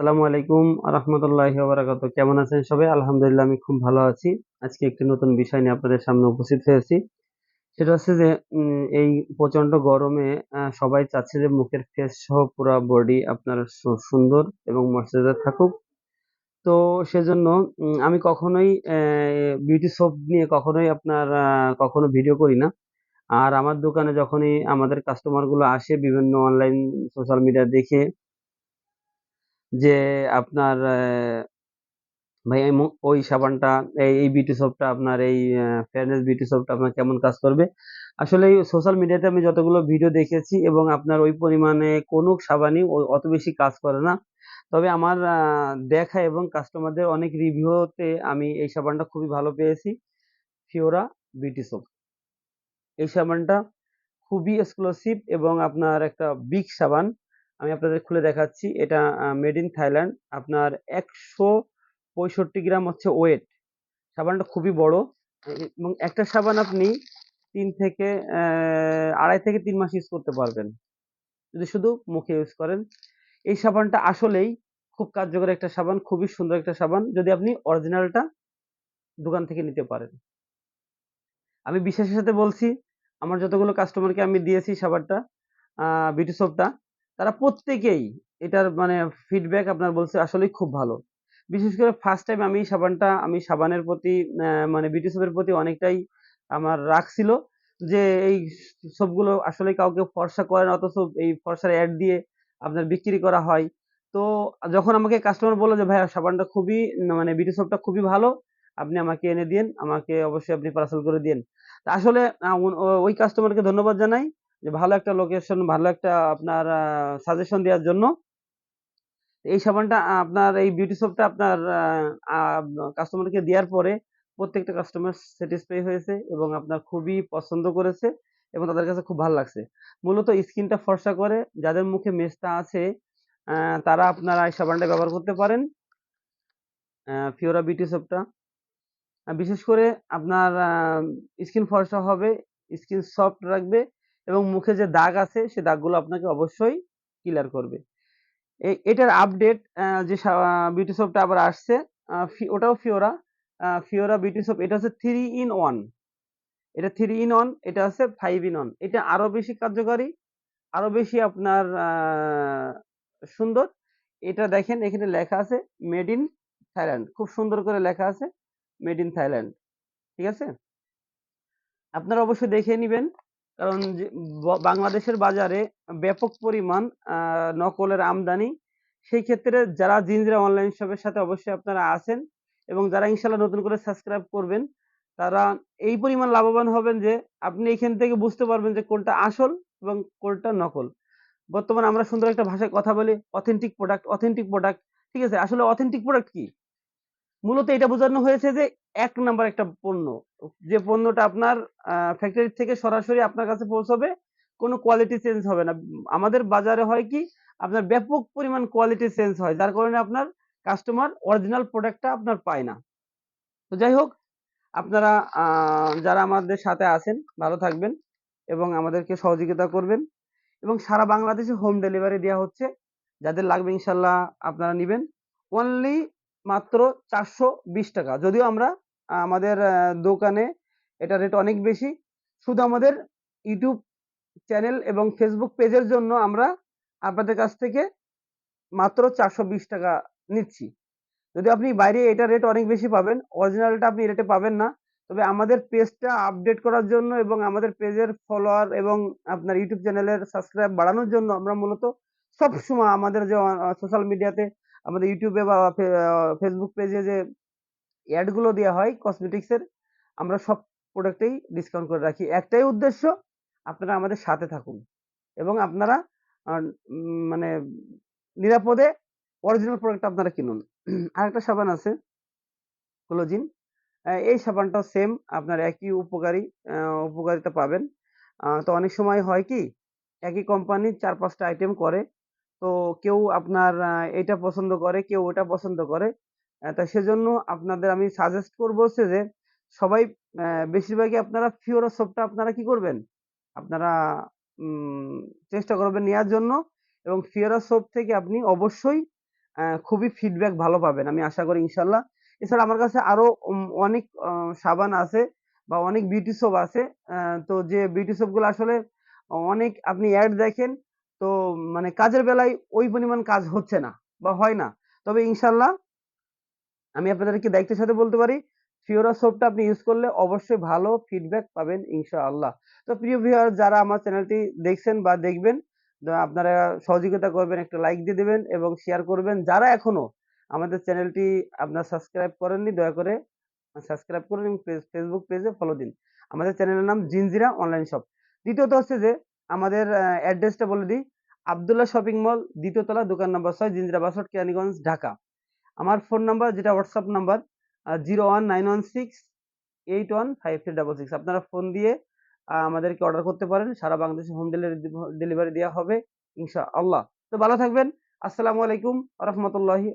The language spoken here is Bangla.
আসসালামু আলাইকুম রহমতুল্লাহি বারাকাতু। কেমন আছেন সবাই? আলহামদুলিল্লাহ, আমি খুব ভালো আছি। আজকে একটি নতুন বিষয় নিয়ে আপনাদের সামনে উপস্থিত হয়েছি। সেটা হচ্ছে যে এই প্রচণ্ড গরমে সবাই চাচ্ছে যে মুখের ফেস সহ পুরো বডি আপনার সুন্দর এবং ময়শ্চারাইজার থাকুক। তো সেজন্য আমি কখনোই বিউটি সোপ নিয়ে কখনোই আপনার কখনো ভিডিও করি না। আর আমার দোকানে যখনই আমাদের কাস্টমারগুলো আসে বিভিন্ন অনলাইন সোশ্যাল মিডিয়া দেখে যে আপনার ভাই ওই সাবানটা, এই এই বিউটি সোপটা আপনার, এই ফেয়ারনেস বিউটি সোপটা আপনার কেমন কাজ করবে? আসলে সোশ্যাল মিডিয়াতে আমি যতগুলো ভিডিও দেখেছি এবং আপনার ওই পরিমাণে কোনো সাবানই অত বেশি কাজ করে না। তবে আমার দেখা এবং কাস্টমারদের অনেক রিভিউতে আমি এই সাবানটা খুবই ভালো পেয়েছি। ফিওরা বিউটি সোপ এই সাবানটা খুবই এক্সক্লুসিভ এবং আপনার একটা বিগ সাবান। আমি আপনাদের খুলে দেখাচ্ছি। এটা মেড ইন থাইল্যান্ড আপনার একশো পঁয়ষট্টি গ্রাম হচ্ছে ওয়েট সাবানটা খুবই বড়। এবং একটা সাবান আপনি তিন থেকে আড়াই থেকে তিন মাস ইউজ করতে পারবেন। যদি শুধু মুখে ইউজ করেন। এই সাবানটা আসলেই খুব কার্যকর একটা সাবান, খুবই সুন্দর একটা সাবান। যদি আপনি অরিজিনালটা দোকান থেকে নিতে পারেন। আমি বিশ্বাসের সাথে বলছি, আমার যতগুলো কাস্টমারকে আমি দিয়েছি সাবানটা বিউটি সোপটা তারা প্রত্যেকেই এটার মানে ফিডব্যাক আপনার বলছে আসলেই খুব ভালো। বিশেষ করে ফার্স্ট টাইম আমি সাবানটা, আমি সাবানের প্রতি মানে বিউটি সোপের প্রতি অনেকটাই আমার রাগ ছিল যে এই সবগুলো আসলে কাউকে ফর্সা না, অথচ এই ফর্সার অ্যাড দিয়ে আপনার বিক্রি করা হয়। তো যখন আমাকে কাস্টমার বলল যে, ভাইয়া, সাবানটা খুবই মানে বিউটি সোপটা খুবই ভালো, আপনি আমাকে এনে দিন আমাকে অবশ্যই আপনি পার্সেল করে দিন আসলে ওই কাস্টমারকে ধন্যবাদ জানাই। যে ভালো একটা লোকেশন ভালো একটা আপনার সাজেশন দেওয়ার জন্য এই সাবানটা আপনার এই বিউটি সোপটা আপনার কাস্টমারকে দেওয়ার পরে প্রত্যেকটা কাস্টমার স্যাটিসফাই হয়েছে এবং আপনার খুবই পছন্দ করেছে এবং তাদের কাছে খুব ভালো লাগছে। মূলত স্কিনটা ফর্সা করে, যাদের মুখে মেস্তা আছে তারা আপনারা এই সাবানটা ব্যবহার করতে পারেন ফিওরা বিউটি সোপটা বিশেষ করে আপনার স্কিন ফর্সা হবে, স্কিন সফট রাখবে এবং মুখে যে দাগ আছে, সে দাগগুলো আপনাকে অবশ্যই ক্লিয়ার করবে। এটার আপডেট যে বিউটি সোপটা আবার আসছে ওটাও ফিওরা ফিওরা বিউটি সোপ এটা হচ্ছে থ্রি ইন ওয়ান এটা থ্রি ইন ওয়ান এটা হচ্ছে ফাইভ ইন ওয়ান এটা আরও বেশি কার্যকারী আরও বেশি আপনার সুন্দর। এটা দেখেন, এখানে লেখা আছে মেড ইন থাইল্যান্ড খুব সুন্দর করে লেখা আছে মেড ইন থাইল্যান্ড ঠিক আছে? আপনারা অবশ্যই দেখে নেবেন। কারণ বাংলাদেশের বাজারে ব্যাপক পরিমাণ নকলের আমদানি। সেই ক্ষেত্রে যারা জিনজিরা অনলাইন শপের সাথে অবশ্যই আপনারা আছেন এবং যারা ইনশাল্লাহ নতুন করে সাবস্ক্রাইব করবেন, তারা এই পরিমাণ লাভবান হবেন যে আপনি এখান থেকে বুঝতে পারবেন যে কোনটা আসল এবং কোনটা নকল। বর্তমানে আমরা সুন্দর একটা ভাষায় কথা বলি অথেন্টিক প্রোডাক্ট অথেন্টিক প্রোডাক্ট ঠিক আছে? আসলে অথেন্টিক প্রোডাক্ট কি? মূলত এটা বোঝানো হয়েছে যে এক নাম্বার একটা পণ্য। যে পণ্যটা আপনার ফ্যাক্টরি থেকে সরাসরি আপনার কাছে পৌঁছবে, কোনো কোয়ালিটি চেঞ্জ হবে না। আমাদের বাজারে হয় কি, আপনার ব্যাপক পরিমাণ কোয়ালিটি চেঞ্জ হয়, যার কারণে আপনার কাস্টমার অরিজিনাল প্রোডাক্টটা আপনার পায় না। তো যাই হোক, আপনারা যারা আমাদের সাথে আছেন, ভালো থাকবেন এবং আমাদেরকে সহযোগিতা করবেন। এবং সারা বাংলাদেশে হোম ডেলিভারি দেওয়া হচ্ছে। যাদের লাগবে ইনশাল্লাহ আপনারা নেবেন। অনলি মাত্র চারশো বিশ টাকা। যদিও আমরা আমাদের দোকানে এটা রেট অনেক বেশি। শুধু আমাদের ইউটিউব চ্যানেল এবং ফেসবুক পেজের জন্য আমরা আপনাদের কাছ থেকে মাত্র চারশো বিশ টাকা নিচ্ছি। যদি আপনি বাইরে এটা রেট অনেক বেশি পাবেন অরিজিনালটা আপনি রেটে পাবেন না। তবে আমাদের পেজটা আপডেট করার জন্য এবং আমাদের পেজের ফলোয়ার এবং আপনার ইউটিউব চ্যানেলের সাবস্ক্রাইব বাড়ানোর জন্য আমরা মূলত সবসময় আমাদের যে সোশ্যাল মিডিয়াতে আমাদের ইউটিউবে বা ফেসবুক পেজে যে অ্যাডগুলো দেওয়া হয় কসমেটিক্সের আমরা সব প্রোডাক্টেই ডিসকাউন্ট করে রাখি। একটাই উদ্দেশ্য, আপনারা আমাদের সাথে থাকুন এবং আপনারা মানে নিরাপদে অরিজিনাল প্রোডাক্ট আপনারা কিনুন। আরেকটা সাবান আছে ক্লোজিন এই সাবানটাও সেম আপনার একই উপকারী উপকারিতা পাবেন। তো অনেক সময় হয় কি, একই কোম্পানি চার, পাঁচটা আইটেম করে তো কেউ আপনার এটা পছন্দ করে কেউ ওটা পছন্দ করে। তা সেজন্য আপনাদের আমি সাজেস্ট করব হচ্ছে যে সবাই বেশিরভাগই আপনারা ফিওরো সোপটা আপনারা কি করবেন? আপনারা চেষ্টা করবেন নেওয়ার জন্য এবং ফিওরো সোপ থেকে আপনি অবশ্যই খুবই ফিডব্যাক ভালো পাবেন। আমি আশা করি ইনশাল্লাহ। এছাড়া আমার কাছে আরও উম, অনেক সাবান আছে বা অনেক বিউটি সোপ আছে। তো যে বিউটি সোপগুলো আসলে অনেক আপনি অ্যাড দেখেন তো মানে কাজের বেলায় ওই পরিমাণ কাজ হচ্ছে না বা হয় না। তবে ইনশাল্লাহ আমি আপনাদেরকে দায়িত্বের সাথে বলতে পারি ফিওরা সোপটা আপনি ইউজ করলে অবশ্যই ভালো ফিডব্যাক পাবেন ইনশাআল্লাহ। তো প্রিয় ভিউয়ার যারা আমার চ্যানেলটি দেখছেন বা দেখবেন আপনারা সহযোগিতা করবেন, একটা লাইক দিয়ে দেবেন এবং শেয়ার করবেন। যারা এখনও আমাদের চ্যানেলটি আপনার সাবস্ক্রাইব করেননি, দয়া করে সাবস্ক্রাইব করুন এবং ফেসবুক পেজে ফলো দিন। আমাদের চ্যানেলের নাম জিনজিরা অনলাইন শপ দ্বিতীয়ত হচ্ছে যে আমাদের অ্যাড্রেসটা বলে দিই। আবদুল্লাহ শপিং মল দ্বিতীয়তলা দোকান নম্বর ছয় জিনজিরা বাসট কেরানীগঞ্জ, ঢাকা। আমার ফোন নাম্বার যেটা WhatsApp number zero one nine one six eight one five three double six আপনারা ফোন দিয়ে আমাদেরকে অর্ডার করতে পারেন। সারা বাংলাদেশে হোম ডেলিভারি দেওয়া হবে ইনশা আল্লাহ তো ভালো থাকবেন। আসসালামু আলাইকুম রহমতুল্লাহি